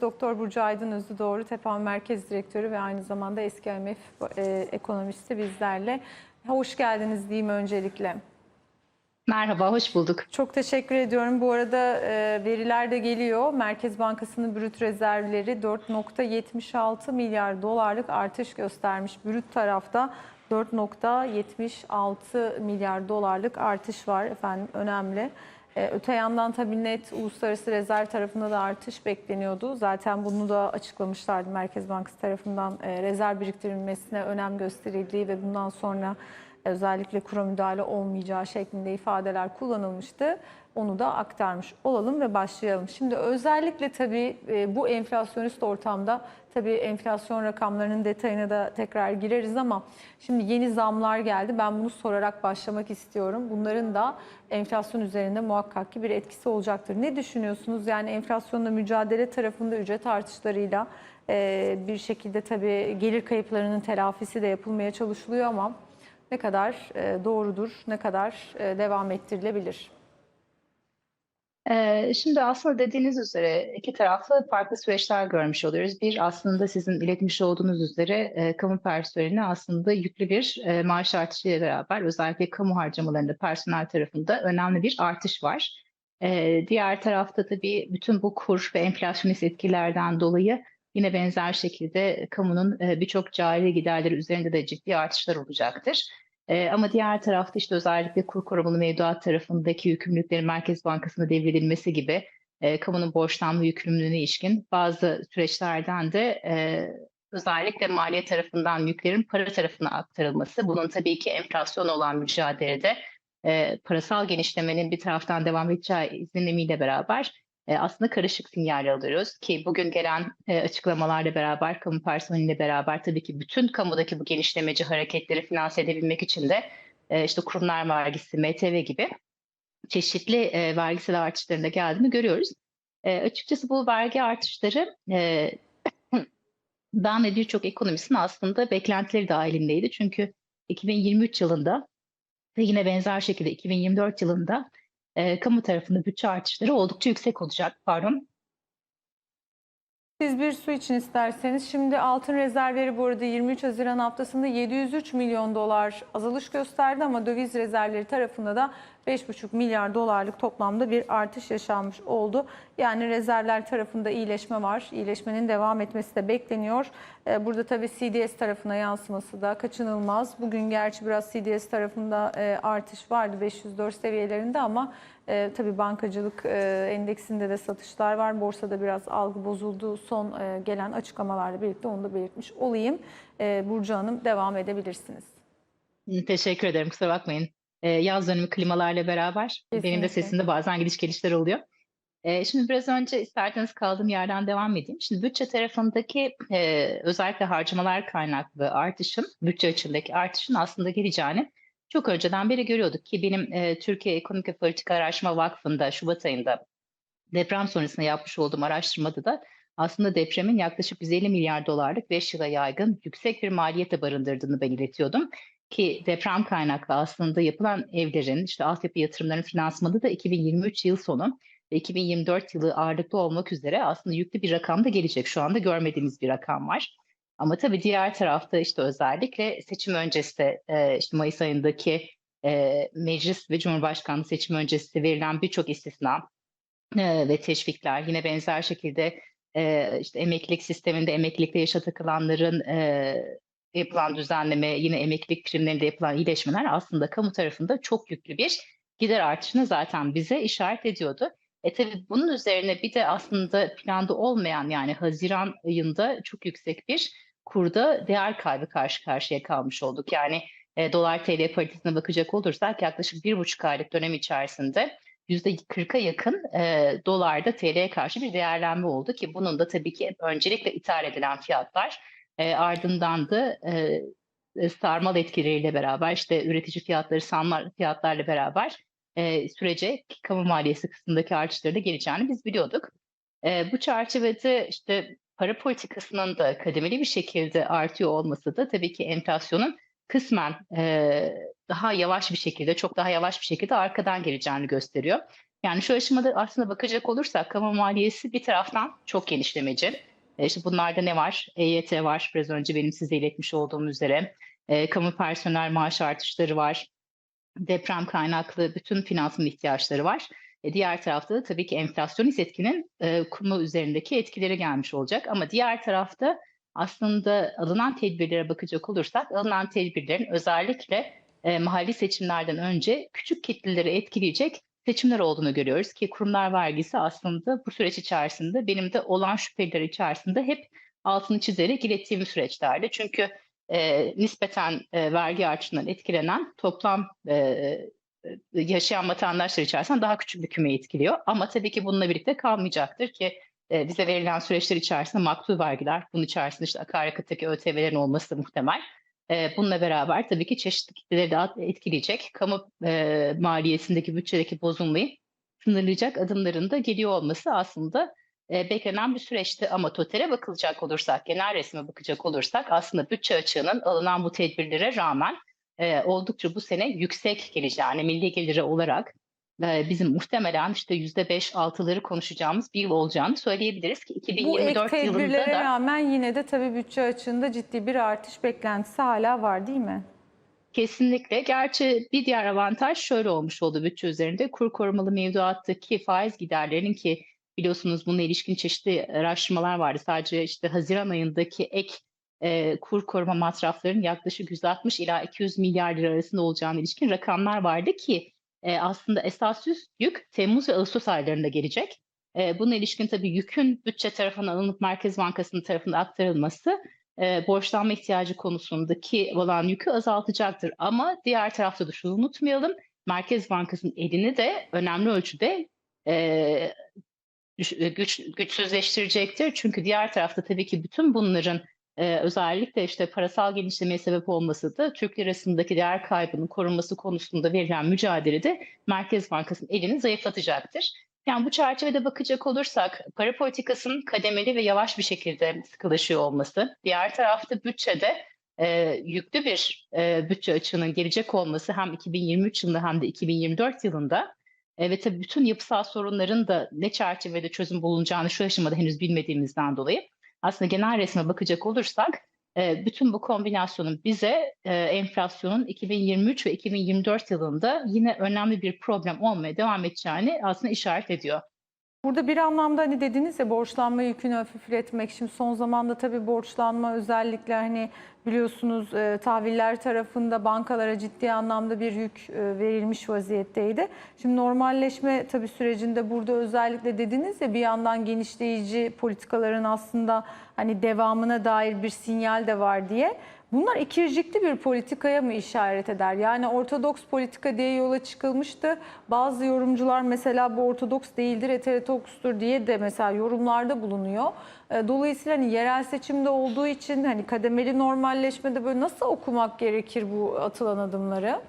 Doktor Burcu Aydın Özü Doğru Tepan Merkez Direktörü ve aynı zamanda eski IMF e, ekonomisti bizlerle. Hoş geldiniz diyeyim öncelikle. Merhaba, hoş bulduk. Çok teşekkür ediyorum. Bu arada e, veriler de geliyor. Merkez Bankası'nın brüt rezervleri 4.76 milyar dolarlık artış göstermiş. Brüt tarafta 4.76 milyar dolarlık artış var efendim önemli. E, Öte yandan tabii net uluslararası rezerv tarafında da artış bekleniyordu. Zaten bunu da açıklamışlardı Merkez Bankası tarafından e, rezerv biriktirilmesine önem gösterildiği ve bundan sonra özellikle kura müdahale olmayacağı şeklinde ifadeler kullanılmıştı. Onu da aktarmış olalım ve başlayalım. Şimdi özellikle tabii e, bu enflasyonist ortamda tabii enflasyon rakamlarının detayına da tekrar gireriz ama şimdi yeni zamlar geldi. Ben bunu sorarak başlamak istiyorum. Bunların da enflasyon üzerinde muhakkak ki bir etkisi olacaktır. Ne düşünüyorsunuz? Yani enflasyonla mücadele tarafında ücret artışlarıyla e, bir şekilde tabii gelir kayıplarının telafisi de yapılmaya çalışılıyor ama ne kadar e, doğrudur, ne kadar e, devam ettirilebilir? Ee, şimdi aslında dediğiniz üzere iki taraflı farklı süreçler görmüş oluyoruz. Bir aslında sizin iletmiş olduğunuz üzere e, kamu personeline aslında yüklü bir maaş artışıyla beraber özellikle kamu harcamalarında personel tarafında önemli bir artış var. E, diğer tarafta tabii bütün bu kur ve enflasyonist etkilerden dolayı yine benzer şekilde kamunun e, birçok cari giderleri üzerinde de ciddi artışlar olacaktır. Ee, ama diğer tarafta işte özellikle kur korumalı mevduat tarafındaki yükümlülüklerin Merkez Bankası'na devredilmesi gibi e, kamunun borçlanma yükümlülüğüne ilişkin bazı süreçlerden de e, özellikle maliye tarafından yüklerin para tarafına aktarılması. Bunun tabii ki enflasyon olan mücadelede e, parasal genişlemenin bir taraftan devam edeceği izlenimiyle beraber e, aslında karışık sinyaller alıyoruz ki bugün gelen e, açıklamalarla beraber, kamu personeliyle beraber tabii ki bütün kamudaki bu genişlemeci hareketleri finanse edebilmek için de e, işte kurumlar vergisi, MTV gibi çeşitli e, vergisel artışların da geldiğini görüyoruz. E, açıkçası bu vergi artışları e, ben ve birçok ekonomistin aslında beklentileri dahilindeydi. Çünkü 2023 yılında ve yine benzer şekilde 2024 yılında e, kamu tarafında bütçe artışları oldukça yüksek olacak. Pardon. Siz bir su için isterseniz. Şimdi altın rezervleri bu arada 23 Haziran haftasında 703 milyon dolar azalış gösterdi ama döviz rezervleri tarafında da 5,5 milyar dolarlık toplamda bir artış yaşanmış oldu. Yani rezervler tarafında iyileşme var. İyileşmenin devam etmesi de bekleniyor. Ee, Burada tabii CDS tarafına yansıması da kaçınılmaz. Bugün gerçi biraz CDS tarafında e, artış vardı 504 seviyelerinde ama e, tabii bankacılık e, endeksinde de satışlar var. Borsada biraz algı bozuldu. Son gelen açıklamalarla birlikte onu da belirtmiş olayım. Burcu Hanım devam edebilirsiniz. Teşekkür ederim. Kusura bakmayın. Ee, yaz dönemi klimalarla beraber benim de Kesinlikle. sesimde bazen gidiş gelişler oluyor. Ee, şimdi biraz önce isterseniz kaldığım yerden devam edeyim. Şimdi bütçe tarafındaki e, özellikle harcamalar kaynaklı artışın, bütçe açığındaki artışın aslında geleceğini çok önceden beri görüyorduk ki benim e, Türkiye Ekonomik ve Politika Araştırma Vakfı'nda Şubat ayında deprem sonrasında yapmış olduğum araştırmada da aslında depremin yaklaşık 150 milyar dolarlık 5 yıla yaygın yüksek bir maliyete barındırdığını ben iletiyordum. Ki deprem kaynaklı aslında yapılan evlerin, işte altyapı yatırımlarının finansmanı da 2023 yıl sonu ve 2024 yılı ağırlıklı olmak üzere aslında yüklü bir rakam da gelecek. Şu anda görmediğimiz bir rakam var. Ama tabii diğer tarafta işte özellikle seçim öncesi de, işte Mayıs ayındaki e, meclis ve cumhurbaşkanlığı seçim öncesi verilen birçok istisna e, ve teşvikler yine benzer şekilde e, işte emeklilik sisteminde emeklilikte yaşa takılanların yapılan düzenleme, yine emeklilik primlerinde yapılan iyileşmeler aslında kamu tarafında çok yüklü bir gider artışını zaten bize işaret ediyordu. E tabii bunun üzerine bir de aslında planda olmayan yani Haziran ayında çok yüksek bir kurda değer kaybı karşı karşıya kalmış olduk. Yani e, dolar TL paritesine bakacak olursak yaklaşık bir buçuk aylık dönem içerisinde %40'a yakın e, dolarda TL'ye karşı bir değerlenme oldu ki bunun da tabii ki öncelikle ithal edilen fiyatlar e, ardından da e, sarmal etkileriyle beraber işte üretici fiyatları sarmal fiyatlarla beraber e, sürece kamu maliyesi kısmındaki artışları da geleceğini biz biliyorduk. E, bu çerçevede işte para politikasının da kademeli bir şekilde artıyor olması da tabii ki enflasyonun kısmen e, daha yavaş bir şekilde, çok daha yavaş bir şekilde arkadan geleceğini gösteriyor. Yani şu aşamada aslında bakacak olursak kamu maliyesi bir taraftan çok genişlemeci. E, işte bunlarda ne var? EYT var. Biraz önce benim size iletmiş olduğum üzere. E, kamu personel maaş artışları var. Deprem kaynaklı bütün finansman ihtiyaçları var. E, diğer tarafta da tabii ki enflasyonist etkinin e, kumu üzerindeki etkileri gelmiş olacak. Ama diğer tarafta aslında alınan tedbirlere bakacak olursak alınan tedbirlerin özellikle e, mahalli seçimlerden önce küçük kitleleri etkileyecek seçimler olduğunu görüyoruz ki kurumlar vergisi aslında bu süreç içerisinde benim de olan şüpheler içerisinde hep altını çizerek ilettiğim süreçlerdi. Çünkü e, nispeten e, vergi artışından etkilenen toplam e, yaşayan vatandaşlar içerisinde daha küçük bir kümeyi etkiliyor. Ama tabii ki bununla birlikte kalmayacaktır ki e, bize verilen süreçler içerisinde maktul vergiler, bunun içerisinde işte akaryakıttaki ÖTV'lerin olması muhtemel. E, bununla beraber tabii ki çeşitli kitleleri daha etkileyecek, kamu e, maliyesindeki bütçedeki bozulmayı sınırlayacak adımların da geliyor olması aslında e, beklenen bir süreçti. Ama totale bakılacak olursak, genel resme bakacak olursak aslında bütçe açığının alınan bu tedbirlere rağmen e, oldukça bu sene yüksek geleceğini, milli geliri olarak bizim muhtemelen işte yüzde beş altıları konuşacağımız bir yıl olacağını söyleyebiliriz ki Bu ek 2024 yılında tedbirlere da rağmen yine de tabii bütçe açığında ciddi bir artış beklentisi hala var değil mi? Kesinlikle. Gerçi bir diğer avantaj şöyle olmuş oldu bütçe üzerinde. Kur korumalı mevduattaki faiz giderlerinin ki biliyorsunuz bununla ilişkin çeşitli araştırmalar vardı. Sadece işte Haziran ayındaki ek e, kur koruma masraflarının yaklaşık 160 ila 200 milyar lira arasında olacağına ilişkin rakamlar vardı ki e, aslında esas yük Temmuz ve Ağustos aylarında gelecek. E, buna ilişkin tabii yükün bütçe tarafından alınıp Merkez Bankası'nın tarafına aktarılması e, borçlanma ihtiyacı konusundaki olan yükü azaltacaktır. Ama diğer tarafta da şunu unutmayalım. Merkez Bankası'nın elini de önemli ölçüde e, güç, güçsüzleştirecektir. Çünkü diğer tarafta tabii ki bütün bunların e, özellikle işte parasal genişlemeye sebep olması da Türk lirasındaki değer kaybının korunması konusunda verilen mücadelede Merkez Bankası'nın elini zayıflatacaktır. Yani bu çerçevede bakacak olursak para politikasının kademeli ve yavaş bir şekilde sıkılaşıyor olması, diğer tarafta bütçede e, yüklü bir e, bütçe açığının gelecek olması hem 2023 yılında hem de 2024 yılında e, ve tabii bütün yapısal sorunların da ne çerçevede çözüm bulunacağını şu aşamada henüz bilmediğimizden dolayı aslında genel resme bakacak olursak e, bütün bu kombinasyonun bize e, enflasyonun 2023 ve 2024 yılında yine önemli bir problem olmaya devam edeceğini aslında işaret ediyor. Burada bir anlamda hani dediniz ya borçlanma yükünü hafifletmek. Şimdi son zamanda tabii borçlanma özellikle hani biliyorsunuz e, tahviller tarafında bankalara ciddi anlamda bir yük e, verilmiş vaziyetteydi. Şimdi normalleşme tabii sürecinde burada özellikle dediniz ya bir yandan genişleyici politikaların aslında hani devamına dair bir sinyal de var diye. Bunlar ikircikli bir politikaya mı işaret eder? Yani ortodoks politika diye yola çıkılmıştı. Bazı yorumcular mesela bu ortodoks değildir, heterodokstur diye de mesela yorumlarda bulunuyor. E, Dolayısıyla hani yerel seçimde olduğu için hani kademeli normalleşmede böyle nasıl okumak gerekir bu atılan adımları?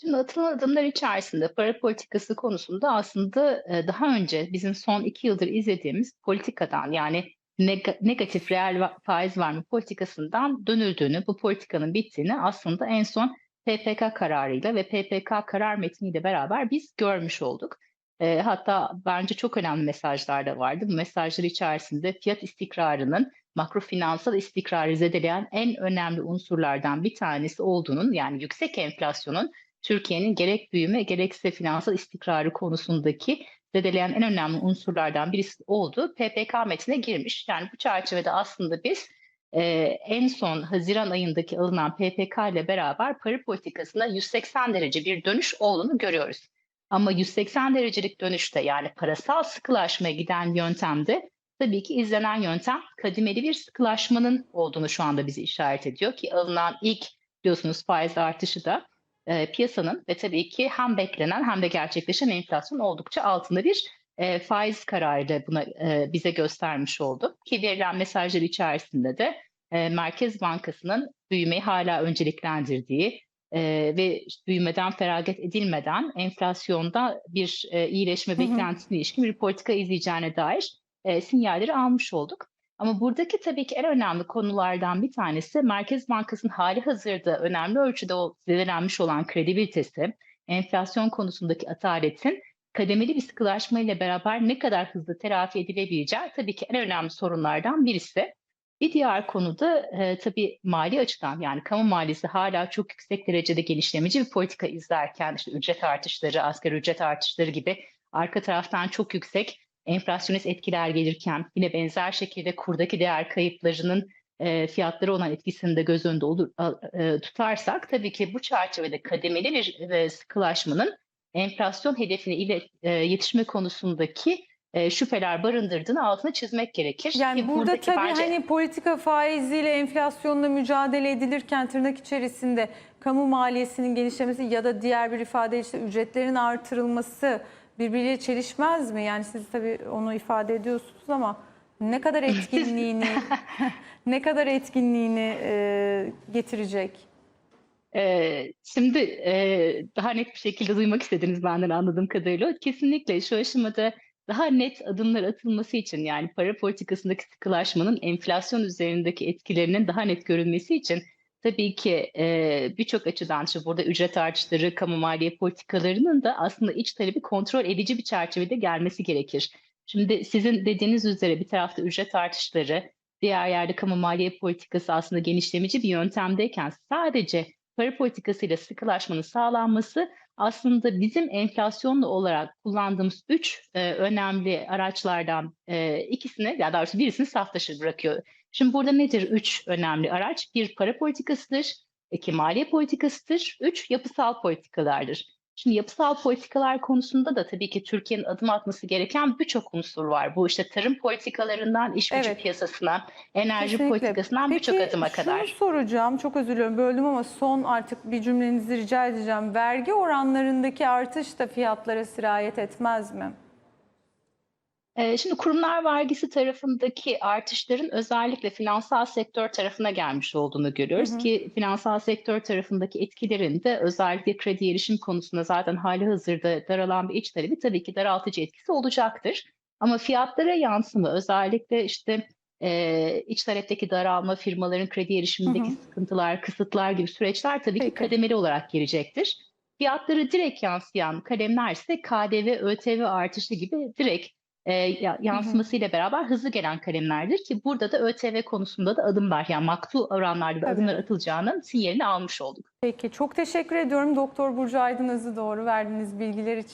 Şimdi atılan adımlar içerisinde para politikası konusunda aslında e, daha önce bizim son iki yıldır izlediğimiz politikadan yani negatif reel faiz verme politikasından dönüldüğünü, bu politikanın bittiğini aslında en son PPK kararıyla ve PPK karar metniyle beraber biz görmüş olduk. E, hatta bence çok önemli mesajlar da vardı. Bu mesajlar içerisinde fiyat istikrarının makrofinansal istikrarı zedeleyen en önemli unsurlardan bir tanesi olduğunun yani yüksek enflasyonun Türkiye'nin gerek büyüme gerekse finansal istikrarı konusundaki zedeleyen en önemli unsurlardan birisi oldu. PPK metnine girmiş. Yani bu çerçevede aslında biz e, en son Haziran ayındaki alınan PPK ile beraber para politikasında 180 derece bir dönüş olduğunu görüyoruz. Ama 180 derecelik dönüşte yani parasal sıkılaşmaya giden yöntemde tabii ki izlenen yöntem kademeli bir sıkılaşmanın olduğunu şu anda bizi işaret ediyor ki alınan ilk biliyorsunuz faiz artışı da e, piyasanın ve tabii ki hem beklenen hem de gerçekleşen enflasyon oldukça altında bir e, faiz kararıyla buna e, bize göstermiş oldu. Ki verilen mesajlar içerisinde de e, Merkez Bankası'nın büyümeyi hala önceliklendirdiği e, ve büyümeden feragat edilmeden enflasyonda bir e, iyileşme beklentisine ilişkin bir politika izleyeceğine dair e, sinyalleri almış olduk. Ama buradaki tabii ki en önemli konulardan bir tanesi Merkez Bankası'nın hali hazırda önemli ölçüde o zedelenmiş olan kredibilitesi, enflasyon konusundaki ataletin kademeli bir sıkılaşma ile beraber ne kadar hızlı telafi edilebileceği tabii ki en önemli sorunlardan birisi. Bir diğer konu da e, tabii mali açıdan yani kamu maliyesi hala çok yüksek derecede genişlemeci bir politika izlerken işte ücret artışları, asgari ücret artışları gibi arka taraftan çok yüksek enflasyonist etkiler gelirken yine benzer şekilde kurdaki değer kayıplarının e, fiyatlara olan etkisini de göz önünde olur, e, tutarsak tabii ki bu çerçevede kademeli bir e, sıkılaşmanın enflasyon hedefine ile e, yetişme konusundaki e, şüpheler barındırdığını altına çizmek gerekir. Yani Ki burada tabii bence- hani politika faiziyle enflasyonla mücadele edilirken tırnak içerisinde kamu maliyesinin genişlemesi ya da diğer bir ifade işte ücretlerin artırılması birbiriyle çelişmez mi? Yani siz tabii onu ifade ediyorsunuz ama ne kadar etkinliğini ne kadar etkinliğini e, getirecek? Ee, şimdi e, daha net bir şekilde duymak istediniz benden anladığım kadarıyla. Kesinlikle şu aşamada daha net adımlar atılması için yani para politikasındaki sıkılaşmanın enflasyon üzerindeki etkilerinin daha net görülmesi için tabii ki e, birçok açıdan şu burada ücret artışları, kamu maliye politikalarının da aslında iç talebi kontrol edici bir çerçevede gelmesi gerekir. Şimdi sizin dediğiniz üzere bir tarafta ücret artışları, diğer yerde kamu maliye politikası aslında genişlemeci bir yöntemdeyken sadece para politikasıyla sıkılaşmanın sağlanması aslında bizim enflasyonlu olarak kullandığımız üç e, önemli araçlardan e, ikisini ya daha doğrusu birisini saf dışı bırakıyor. Şimdi burada nedir üç önemli araç? Bir para politikasıdır, iki maliye politikasıdır, üç yapısal politikalardır. Şimdi yapısal politikalar konusunda da tabii ki Türkiye'nin adım atması gereken birçok unsur var. Bu işte tarım politikalarından iş gücü Evet. piyasasına, enerji Kesinlikle. politikasından birçok Peki, adıma kadar. şunu soracağım, çok özür diliyorum böldüm ama son artık bir cümlenizi rica edeceğim. Vergi oranlarındaki artış da fiyatlara sirayet etmez mi? Ee, Şimdi kurumlar vergisi tarafındaki artışların özellikle finansal sektör tarafına gelmiş olduğunu görüyoruz Hı hı. ki finansal sektör tarafındaki etkilerin de özellikle kredi erişim konusunda zaten hali hazırda daralan bir iç talebi tabii ki daraltıcı etkisi olacaktır. Ama fiyatlara yansıma özellikle işte e, iç talepteki daralma, firmaların kredi erişimindeki Hı hı. sıkıntılar, kısıtlar gibi süreçler tabii ki Peki. kademeli olarak gelecektir. Fiyatları direkt yansıyan kalemler ise KDV, ÖTV artışı gibi direkt e, ya- yansımasıyla beraber hızlı gelen kalemlerdir ki burada da ÖTV konusunda da adımlar yani maktu oranlarda da adımlar atılacağının sinyalini almış olduk. Peki çok teşekkür ediyorum Doktor Burcu Aydın Özü doğru verdiğiniz bilgiler için.